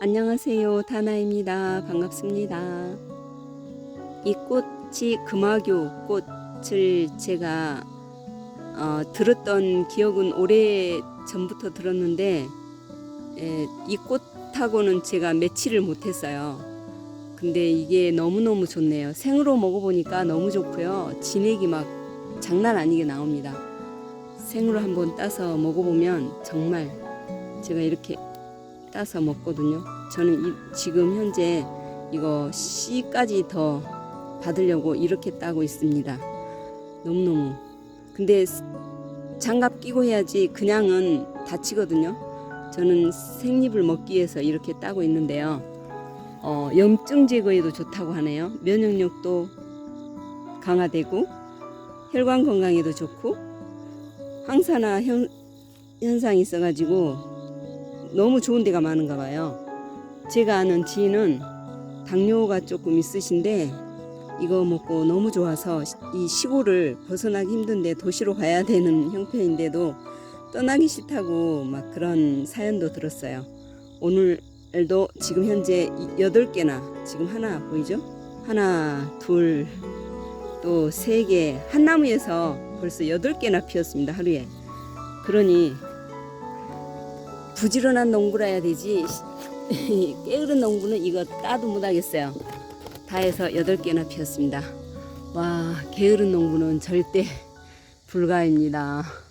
안녕하세요. 다나입니다. 반갑습니다. 이 꽃이 금화교 꽃을 제가 어, 들었던 기억은 오래 전부터 들었는데 에, 이 꽃하고는 제가 매치를 못했어요. 근데 이게 너무너무 좋네요. 생으로 먹어보니까 너무 좋고요. 진액이 막 장난 아니게 나옵니다. 생으로 한번 따서 먹어보면 정말 제가 이렇게 따서 먹거든요. 저는 이, 지금 현재 이거 씨까지 더 받으려고 이렇게 따고 있습니다. 너무너무. 근데 스- 장갑 끼고 해야지 그냥은 다치거든요. 저는 생잎을 먹기 위해서 이렇게 따고 있는데요. 어, 염증 제거에도 좋다고 하네요. 면역력도 강화되고 혈관 건강에도 좋고 항산화 현, 현상이 있어가지고 너무 좋은 데가 많은가 봐요. 제가 아는 지인은 당뇨가 조금 있으신데 이거 먹고 너무 좋아서 이 시골을 벗어나기 힘든데 도시로 가야 되는 형편인데도 떠나기 싫다고 막 그런 사연도 들었어요. 오늘도 지금 현재 여덟 개나 지금 하나 보이죠? 하나, 둘, 또 세 개. 한 나무에서 벌써 여덟 개나 피었습니다. 하루에. 그러니 부지런한 농부라 해야 되지. 게으른 농부는 이거 따도 못하겠어요. 다 해서 여덟 개나 피었습니다. 와 게으른 농부는 절대 불가입니다